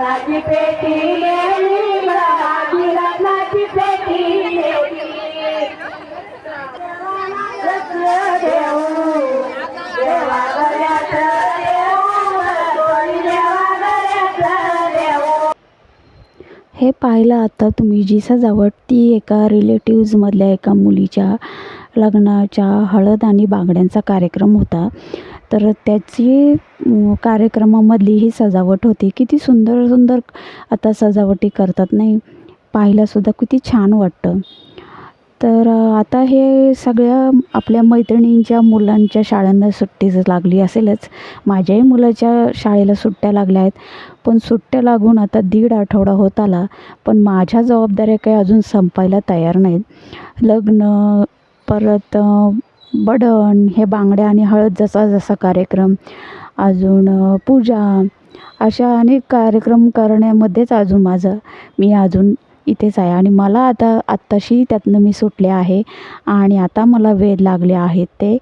रत्नाची पेटी नेली माझी रत्नाची पेटी नेली रत्न देऊ देवा गळ्यात हे पाहिलं आता तुम्ही जी सजावट ती एका रिलेटिव्जमधल्या एका मुलीच्या लग्नाच्या हळद आणि बांगड्यांचा कार्यक्रम होता. तर त्याची कार्यक्रमामधली ही सजावट होती. किती सुंदर सुंदर आता सजावटी करतात नाही पाहायलासुद्धा किती छान वाटतं. तर आता हे सगळ्या आपल्या मैत्रिणींच्या मुलांच्या शाळांना सुट्टी जर लागली असेलच माझ्याही मुलाच्या शाळेला सुट्ट्या लागल्या आहेत पण सुट्ट्या लागून आता दीड आठवडा होत आला पण माझ्या जबाबदाऱ्या काही अजून संपायला तयार नाहीत. लग्न परत बडण हे बांगड्या आणि हळद जसा जसा कार्यक्रम अजून पूजा अशा अनेक कार्यक्रम करण्यामध्येच अजून माझं मी अजून इथेच आहे. आणि मला आता आत्ताशी त्यातनं मी सुटले आहे आणि आता मला वेध लागले आहेत ते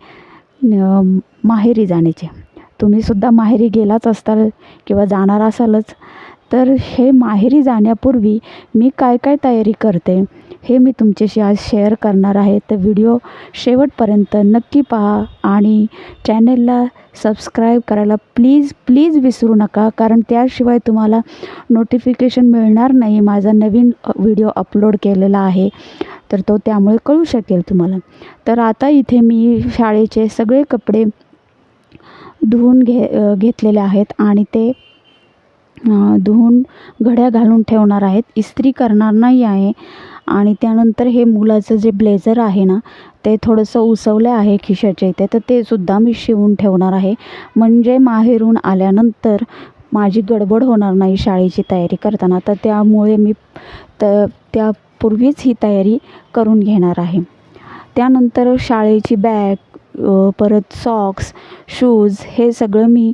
माहेरी जाण्याचे. तुम्हीसुद्धा माहेरी गेलाच असताल किंवा जाणार असालच तर हे माहेरी जाण्यापूर्वी मी काय काय तयारी करते? हे मी तुमच्याशी आज शेअर करणार आहे. तर व्हिडिओ शेवटपर्यंत नक्की पहा आणि चॅनेलला सबस्क्राईब करायला प्लीज प्लीज विसरू नका. कारण त्याशिवाय तुम्हाला नोटिफिकेशन मिळणार नाही. माझा नवीन व्हिडिओ अपलोड केलेला आहे. तर तो त्यामुळे कळू शकेल तुम्हाला. तर आता इथे मी शाळेचे सगळे कपडे धुवून घे घेतलेले आहेत आणि ते धुवून घड्या घालून ठेवणार आहेत. इस्त्री करणार नाही आहे. आणि त्यानंतर हे मुलाचं जे ब्लेझर आहे ना ते थोडंसं उसवलं आहे खिशाच्या इथे. तर ते सुद्धा मी शिवून ठेवणार आहे. म्हणजे माहेरून आल्यानंतर माझी गडबड होणार नाही शाळेची तयारी करताना. तर त्यामुळे मी त त्यापूर्वीच ही तयारी करून घेणार आहे. त्यानंतर शाळेची बॅग परत सॉक्स शूज हे सगळं मी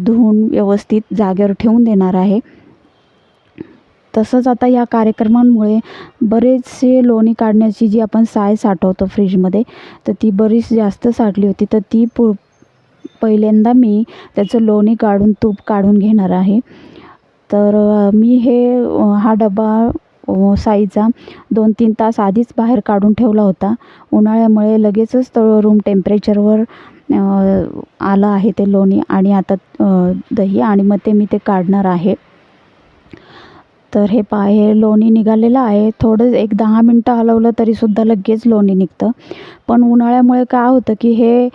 धुवून व्यवस्थित जागेवर ठेवून देणार आहे. तसंच आता या कार्यक्रमांमुळे बरेचसे लोणी काढण्याची जी आपण साय साठवतो फ्रीजमध्ये तर ती बरीच जास्त साठली होती तर ती पु पहिल्यांदा मी त्याचं लोणी काढून तूप काढून घेणार आहे. तर मी हे हा डबा साईचा दोन तीन तास आधीच बाहेर काढून ठेवला होता. उन्हाळ्यामुळे लगेचच तो रूम टेम्परेचरवर आलं आहे ते लोणी आणि आता दही आणि मग ते मी ते काढणार आहे. तर हे पहा हे लोणी निघालेलं आहे. थोडं एक दहा मिनटं हलवलं तरीसुद्धा लगेच लोणी निघतं. पण उन्हाळ्यामुळे काय होतं की हे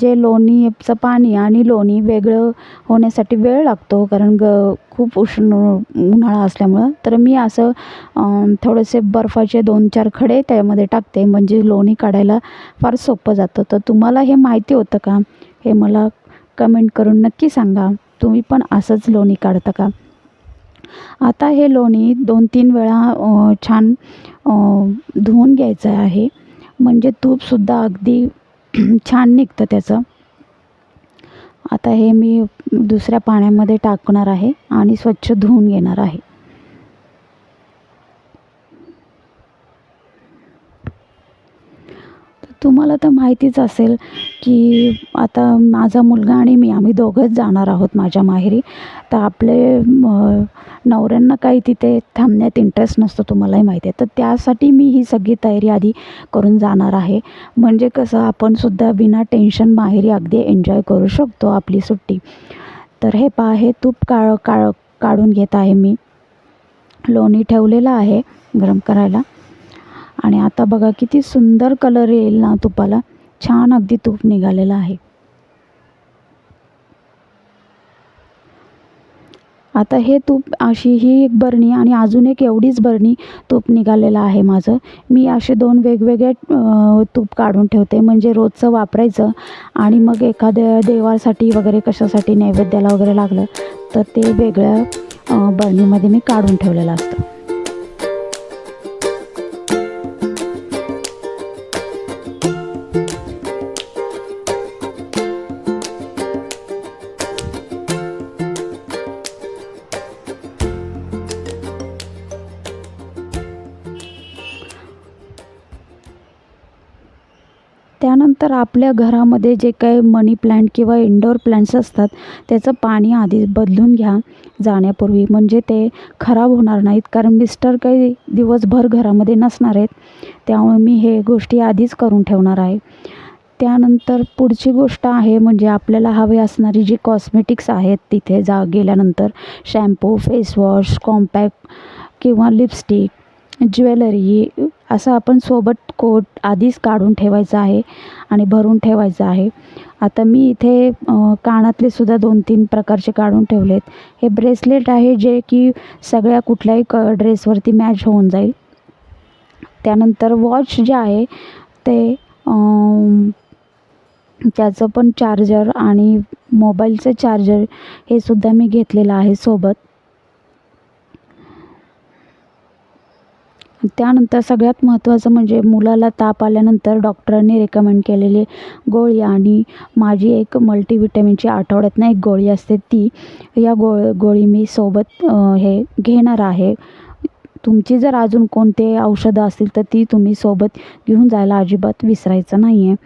जे लोणीचं पाणी आणि लोणी वेगळं होण्यासाठी वेळ लागतो. कारण ग खूप उष्ण उन्हाळा असल्यामुळं. तर मी असं थोडेसे बर्फाचे दोन चार खडे त्यामध्ये टाकते. म्हणजे लोणी काढायला फार सोपं जातं. तर तुम्हाला हे माहिती होतं का? हे मला कमेंट करून नक्की सांगा. तुम्ही पण असंच लोणी काढता का? आता हे लोणी दोन तीन वेळा छान धुवून घ्यायचं आहे. म्हणजे तूपसुद्धा अगदी छान निघतं त्याचं. आता हे मी दुसऱ्या पाण्यामध्ये टाकणार आहे आणि स्वच्छ धुवून घेणार आहे तर तुम्हाला तर माहितीच असेल की आता माझा मुलगा आणि मी आम्ही दोघंच जाणार आहोत माझ्या माहेरी. तर आपले नवऱ्यांना काही तिथे थांबण्यात इंटरेस्ट नसतो तुम्हालाही माहिती आहे. तर त्यासाठी मी ही सगळी तयारी आधी करून जाणार आहे. म्हणजे कसं आपणसुद्धा बिना टेन्शन माहेरी अगदी एन्जॉय करू शकतो आपली सुट्टी. तर हे पहा हे तूप काळ काळ काढून घेत आहे मी. लोणी ठेवलेलं आहे गरम करायला. आणि आता बघा किती सुंदर कलर येईल ना तुपाला. छान अगदी तूप निघालेलं आहे. आता हे तूप अशी ही एक बरणी आणि अजून एक एवढीच बरणी तूप निघालेलं आहे माझं. मी असे दोन वेगवेगळे तूप काढून ठेवते. म्हणजे रोजचं वापरायचं आणि मग एखाद्या देवासाठी वगैरे कशासाठी नैवेद्याला वगैरे लागलं तर ते वेगळ्या बरणीमध्ये मी काढून ठेवलेलं असतं. त्यानंतर आपल्या घरामध्ये जे काही मनी प्लॅन्ट किंवा इंडोर प्लॅन्ट्स असतात त्याचं पाणी आधी बदलून घ्या जाण्यापूर्वी. म्हणजे ते खराब होणार नाहीत कारण मिस्टर काही दिवसभर घरामध्ये नसणार आहेत. त्यामुळे मी हे गोष्टी आधीच करून ठेवणार आहे. त्यानंतर पुढची गोष्ट आहे म्हणजे आपल्याला हवे असणारी जी कॉस्मेटिक्स आहेत तिथे जा गेल्यानंतर शॅम्पू फेसवॉश कॉम्पॅक्ट किंवा लिपस्टिक ज्वेलरी असं आपण सोबत कोट आधीच काढून ठेवायचं आहे आणि भरून ठेवायचं आहे. आता मी इथे कानातले सुद्धा दोन तीन प्रकारचे काढून ठेवलेत. हे ब्रेसलेट आहे जे की सगळ्या कुठल्याही क ड्रेसवरती मॅच होऊन जाईल. त्यानंतर वॉच जे आहे ते त्याचं पण चार्जर आणि मोबाईलचं चार्जर हे सुद्धा मी घेतलेलं आहे सोबत. त्यानंतर सगळ्यात महत्त्वाचं म्हणजे मुलाला ताप आल्यानंतर डॉक्टरांनी रेकमेंड केलेली गोळी आणि माझी एक मल्टीविटॅमिनची आठवड्यातनं एक गोळी असते ती. या गो गोळी मी सोबत हे घेणार आहे. तुमची जर अजून कोणते औषधं असतील तर ती तुम्ही सोबत घेऊन जायला अजिबात विसरायचं नाही आहे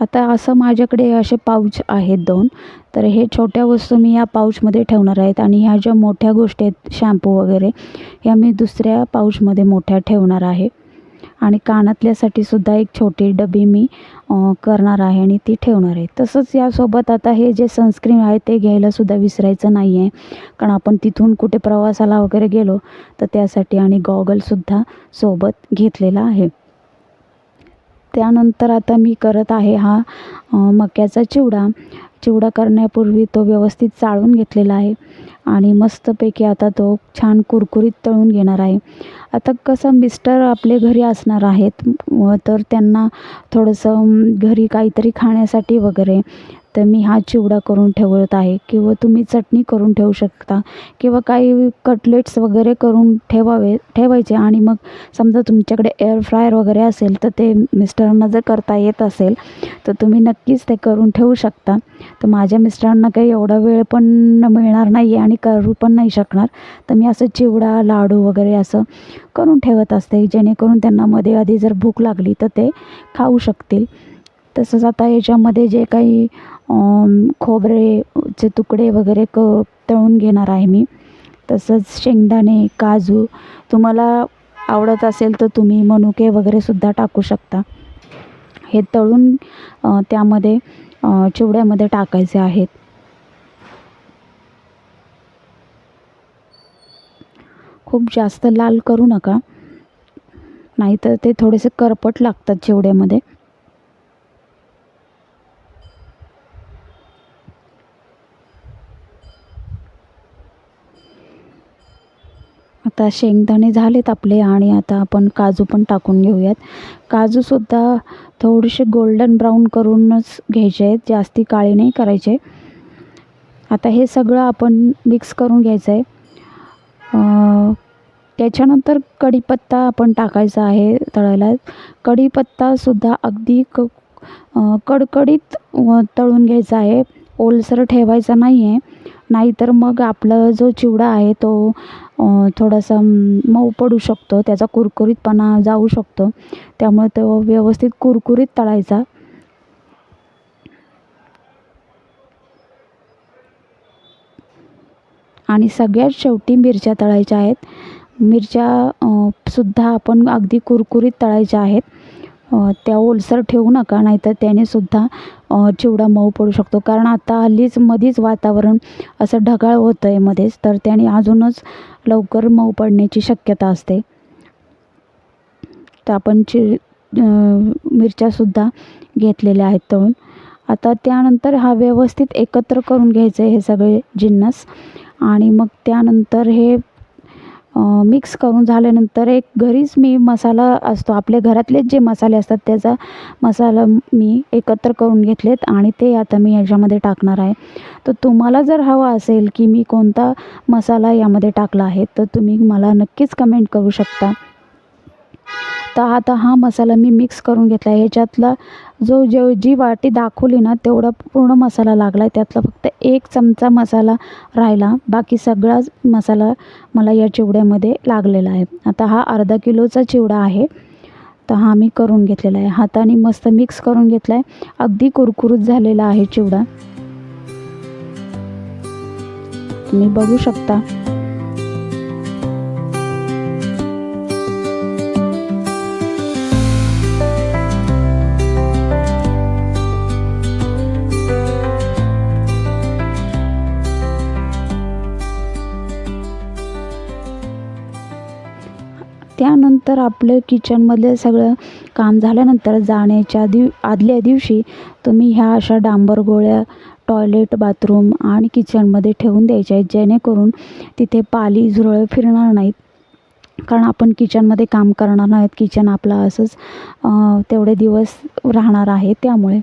आता असं माझ्याकडे असे पाऊच आहेत दोन. तर हे छोट्या वस्तू मी या पाऊचमध्ये ठेवणार आहेत आणि ह्या ज्या मोठ्या गोष्टी आहेत शॅम्पू वगैरे ह्या मी दुसऱ्या पाऊचमध्ये मोठ्या ठेवणार आहे. आणि कानातल्यासाठी सुद्धा एक छोटी डबी मी करणार आहे आणि ती ठेवणार आहे. तसंच यासोबत आता हे जे सनस्क्रीन आहे ते घ्यायलासुद्धा विसरायचं नाही आहे कारण आपण तिथून कुठे प्रवासाला वगैरे गेलो तर त्यासाठी आणि गॉगलसुद्धा सोबत घेतलेला आहे. त्यानंतर आता मी करत आहे हा मक्याचा चिवडा. चिवडा करण्यापूर्वी तो व्यवस्थित चाळून घेतलेला आहे. आणि मस्तपैकी आता तो छान कुरकुरीत तळून घेणार आहे. आता कसं मिस्टर आपले घरी असणार आहेत तर त्यांना थोडंसं घरी काहीतरी खाण्यासाठी वगैरे तर मी हा चिवडा करून ठेवत आहे. किंवा तुम्ही चटणी करून ठेवू शकता किंवा काही कटलेट्स वगैरे करून ठेवावे ठेवायचे. आणि मग समजा तुमच्याकडे एअर फ्रायर वगैरे असेल तर ते मिस्टरांना जर करता येत असेल तर तुम्ही नक्कीच ते करून ठेवू शकता. तर माझ्या मिस्टरांना काही एवढा वेळ पण मिळणार नाही आहे आणि करू पण नाही शकणार. तर मी असं चिवडा लाडू वगैरे असं करून ठेवत असते जेणेकरून त्यांना मध्ये आधी जर भूक लागली तर ते खाऊ शकतील. तसंच आता याच्यामध्ये जे काही खोबरेचे तुकडे वगैरे क तळून घेणार आहे मी. तसंच शेंगदाणे काजू तुम्हाला आवडत असेल तर तुम्ही मनुके वगैरे सुद्धा टाकू शकता. हे तळून त्यामध्ये चिवड्यामध्ये टाकायचे आहेत. खूप जास्त लाल करू नका. नाहीतर ते थोडेसे करपट लागतात चिवड्यामध्ये. आता शेंगदाणे झालेत आपले आणि आता आपण काजू पण टाकून घेऊयात. काजूसुद्धा थोडेसे गोल्डन ब्राऊन करूनच घ्यायचे आहेत जास्ती काळे नाही करायचे. आता हे सगळं आपण मिक्स करून घ्यायचं आहे. त्याच्यानंतर कढीपत्ता आपण टाकायचा आहे तळायला. कढीपत्तासुद्धा अगदी क कडकडीत व तळून घ्यायचा आहे. ओलसर ठेवायचा नाही आहे नाहीतर मग आपला जो चिवडा आहे तो थोडासा मऊ पडू शकतो. त्याचा कुरकुरीतपणा जाऊ शकतो. त्यामुळे तो व्यवस्थित कुरकुरीत तळायचा. आणि सगळ्यात शेवटी मिरच्या तळायच्या आहेत. मिरच्या सुद्धा आपण अगदी कुरकुरीत तळायच्या आहेत. त्या ओलसर ठेवू नका नाहीतर त्यानेसुद्धा चिवडा मऊ पडू शकतो. कारण आता हल्लीच मध्येच वातावरण असं ढगाळ होतं आहे मध्येच तर त्याने अजूनच लवकर मऊ पडण्याची शक्यता असते. तर आपण चि मिरच्यासुद्धा घेतलेल्या आहेत तळून. आता त्यानंतर हा व्यवस्थित एकत्र करून घ्यायचं आहे हे सगळे जिन्नस. आणि मग त्यानंतर हे मिक्स करून झाल्यानंतर एक घरीच मी मसाला असतो. आपल्या घरातलेच जे मसाले असतात त्याचा मसाला मी एकत्र करून घेतलेत आणि ते आता मी याच्यामध्ये टाकणार आहे. तर तुम्हाला जर हवा असेल की मी कोणता मसाला यामध्ये टाकला आहे तर तुम्ही मला नक्कीच कमेंट करू शकता. तर आता हा मसाला मी मिक्स करून घेतला आहे. ह्याच्यातला जो जे जी वाटी दाखवली ना तेवढा पूर्ण मसाला लागला आहे त्यातला फक्त एक चमचा मसाला राहिला. बाकी सगळाच मसाला मला या चिवड्यामध्ये लागलेला आहे. आता हा अर्धा किलोचा चिवडा आहे. तर हा मी करून घेतलेला आहे. हाताने मस्त मिक्स करून घेतला आहे अगदी कुरकुरीत झालेला आहे चिवडा. तुम्ही बघू शकता. तर आपलं किचनमधलं सगळं काम झाल्यानंतर जाण्याच्या दिव आदल्या दिवशी तुम्ही ह्या अशा डांबर गोळ्या टॉयलेट बाथरूम आणि किचनमध्ये ठेवून द्यायच्या आहेत जेणेकरून तिथे पाली झुरळ फिरणार नाहीत. कारण आपण किचनमध्ये काम करणार नाहीत किचन आपलं असंच तेवढे दिवस राहणार आहे त्यामुळे.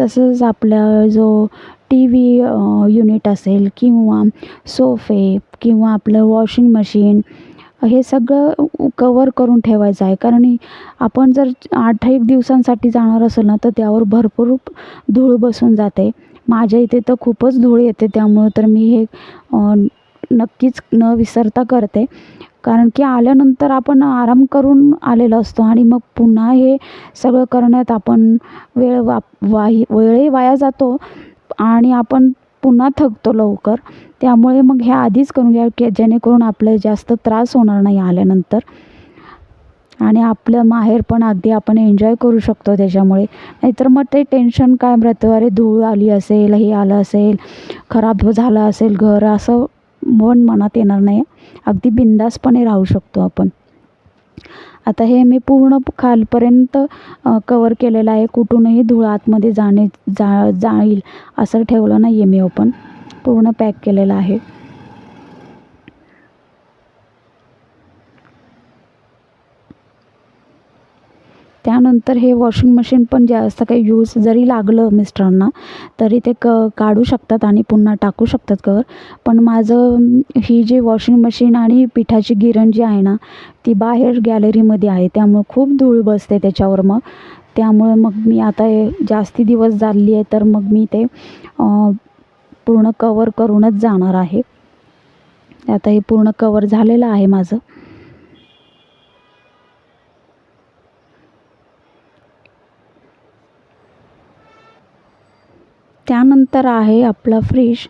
तसंच आपला जो टी व्ही युनिट असेल किंवा सोफे किंवा आपलं वॉशिंग मशीन हे सगळं कवर करून ठेवायचं आहे. कारण आपण जर आठ एक दिवसांसाठी जाणार असेल ना तर त्यावर भरपूर धूळ बसून जाते. माझ्या इथे तर खूपच धूळ येते त्यामुळं तर मी हे नक्कीच न विसरता करते. कारण की आल्यानंतर आपण आराम करून आलेलो असतो आणि मग पुन्हा हे सगळं करण्यात आपण वेळ वा वाही वेळही वाया जातो. आणि आपण पुन्हा थकतो लवकर. त्यामुळे मग ह्या आधीच करून घ्या की जेणेकरून आपलं जास्त त्रास होणार नाही आल्यानंतर. आणि आपलं माहेर पण अगदी आपण एन्जॉय करू शकतो त्याच्यामुळे. नाहीतर मग ते टेन्शन काय राहतं अरे धूळ आली असेल हे आलं असेल खराब झालं असेल घर असं मन मनात येणार नाही. अगदी बिंदासपणे राहू शकतो आपण. आता हे मी पूर्ण खालपर्यंत कवर केलेलं आहे. कुठूनही धूळ आतमध्ये जाणे जा जाईल असं ठेवलं नाही आहे मी ओपन पूर्ण पॅक केलेलं आहे. त्यानंतर हे वॉशिंग मशीन पण जास्त काही यूज जरी लागलं मिस्टरांना तरी ते क काढू शकतात आणि पुन्हा टाकू शकतात कवर. पण माझं ही जी वॉशिंग मशीन आणि पिठाची गिरण जी आहे ना ती बाहेर गॅलरीमध्ये आहे. त्यामुळं खूप धूळ बसते त्याच्यावर मग. त्यामुळं मग मी आता हे जास्ती दिवस झाली आहे तर मग मी ते पूर्ण कवर करूनच जाणार आहे. आता हे पूर्ण कवर झालेलं आहे माझं. त्यानंतर आहे आपला फ्रीज.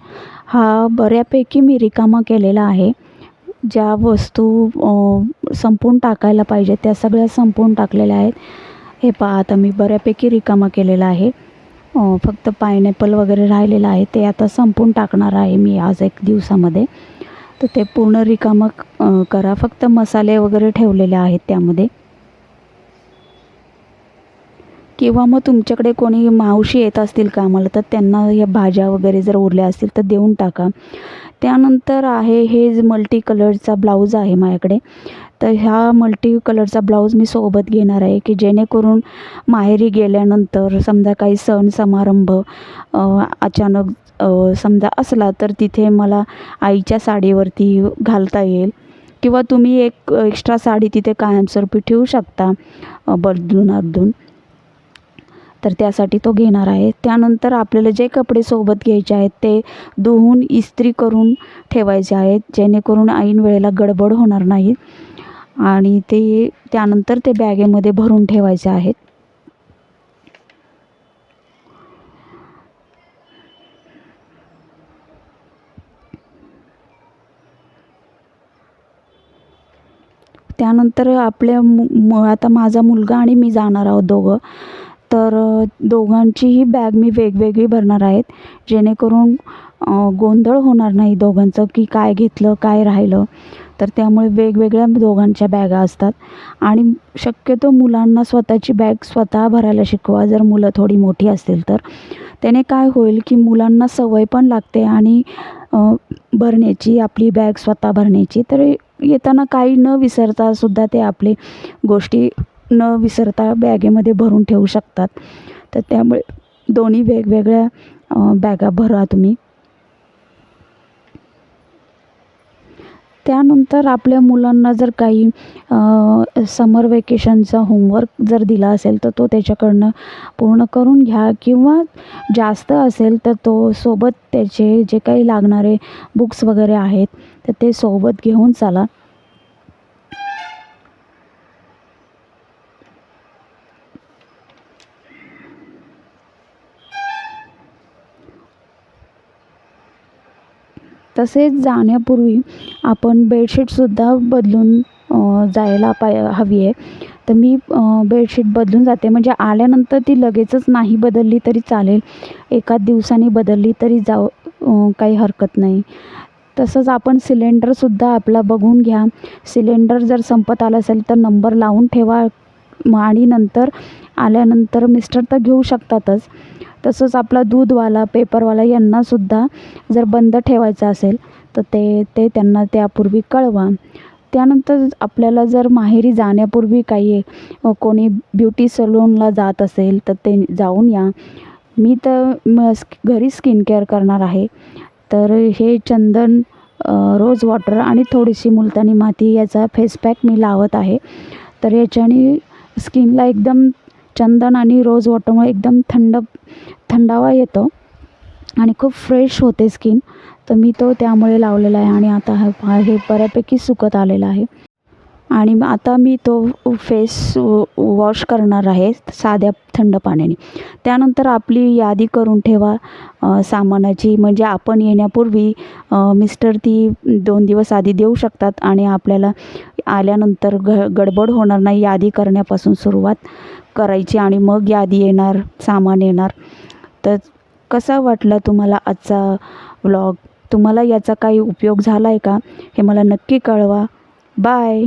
हा बऱ्यापैकी मी रिकामा केलेला आहे. ज्या वस्तू संपून संपवून टाकायला पाहिजे त्या सगळ्या संपवून टाकलेल्या आहेत. हे पहा आता मी बऱ्यापैकी रिकामा केलेला आहे. फक्त पायनॅपल वगैरे राहिलेलं आहे. ते आता संपून टाकणार आहे मी आज एक दिवसामध्ये. तर ते पूर्ण रिकामं करा. फक्त मसाले वगैरे ठेवलेले आहेत त्यामध्ये. किंवा मग तुमच्याकडे कोणी मावशी येत असतील कामाला तर त्यांना या भाज्या वगैरे जर उरल्या असतील तर देऊन टाका. त्यानंतर आहे हे मल्टी कलरचा ब्लाऊज आहे माझ्याकडे तर ह्या मल्टी कलरचा ब्लाऊज मी सोबत घेणार आहे की जेणेकरून माहेरी गेल्यानंतर समजा काही सण समारंभ अचानक समजा असला तर तिथे मला आईच्या साडीवरती घालता येईल. किंवा तुम्ही एक एक्स्ट्रा साडी तिथे कायमस्वरूपी ठेवू शकता बदलून अदलून तर त्यासाठी तो घेणार आहे. त्यानंतर आपल्याला जे कपडे सोबत घ्यायचे आहेत ते धुवून इस्त्री करून ठेवायचे आहेत जेणेकरून ऐन वेळेला गडबड होणार नाही. आणि ते त्यानंतर ते बॅगेमध्ये भरून ठेवायचे आहेत. त्यानंतर आपल्या मु आता माझा मुलगा आणि मी जाणार आहोत दोघं. तर दोघांचीही बॅग मी वेगवेगळी भरणार आहेत. जेणेकरून गोंधळ होणार नाही दोघांचं की काय घेतलं काय राहिलं. तर त्यामुळे वेगवेगळ्या दोघांच्या बॅगा असतात. आणि शक्यतो मुलांना स्वतःची बॅग स्वतः भरायला शिकवा. जर मुलं थोडी मोठी असतील तर. त्याने काय होईल की मुलांना सवय पण लागते आणि भरण्याची आपली बॅग स्वतः भरण्याची. तर येताना काही न विसरता सुद्धा ते आपले गोष्टी न विसरता बॅगेमध्ये भरून ठेवू शकतात. तर त्यामुळे दोन्ही वेगवेगळ्या बॅगा भरा तुम्ही. त्यानंतर आपल्या मुलांना जर काही समर वेकेशनचा होमवर्क जर दिला असेल तर तो त्याच्याकडनं पूर्ण करून घ्या. किंवा जास्त असेल तर तो सोबत त्याचे जे काही लागणारे बुक्स वगैरे आहेत तर ते सोबत घेऊन चाला. तसेच जाण्यापूर्वी आपण बेडशीटसुद्धा बदलून जायला पाय हवी आहे. तर मी बेडशीट बदलून जाते. म्हणजे आल्यानंतर ती लगेचच नाही बदलली तरी चालेल. एकाच दिवसाने बदलली तरी जाऊ काही हरकत नाही. तसंच आपण सिलेंडरसुद्धा आपला बघून घ्या. सिलेंडर जर संपत आला असेल तर नंबर लावून ठेवा. मग आणि नंतर आल्यानंतर मिस्टर तर घेऊ शकतातच. तसंच आपला दूधवाला पेपरवाला यांनासुद्धा जर बंद ठेवायचं असेल तर ते ते त्यांना त्यापूर्वी कळवा. त्यानंतर आपल्याला जर माहेरी जाण्यापूर्वी काही कोणी ब्युटी सलूनला जात असेल तर ते जाऊन या. मी तर म घरी स्किन केअर करणार आहे. तर हे चंदन रोज वॉटर आणि थोडीशी मुलतानी माती याचा फेस पॅक मी लावत आहे. तर याच्याने स्किनला एकदम चंदन आणि रोज वॉटरमुळे एकदम थंड थंडावा येतो. आणि खूप फ्रेश होते स्किन तर मी तो त्यामुळे लावलेला आहे आणि आता हा हे बऱ्यापैकी सुकत आलेलं आहे. आणि मग आता मी तो फेस वॉश करणार आहे साध्या थंड पाण्याने. त्यानंतर आपली यादी करून ठेवा सामानाची. म्हणजे आपण येण्यापूर्वी मिस्टर ती दोन दिवस आधी देऊ शकतात आणि आपल्याला आल्यानंतर ग गडबड होणार नाही यादी करण्यापासून सुरुवात. करायची आणि मग यादी येणार सामान येणार. तर कसा वाटला तुम्हाला आजचा व्लॉग तुम्हाला याचा काही उपयोग झाला आहे का? हे मला नक्की कळवा. बाय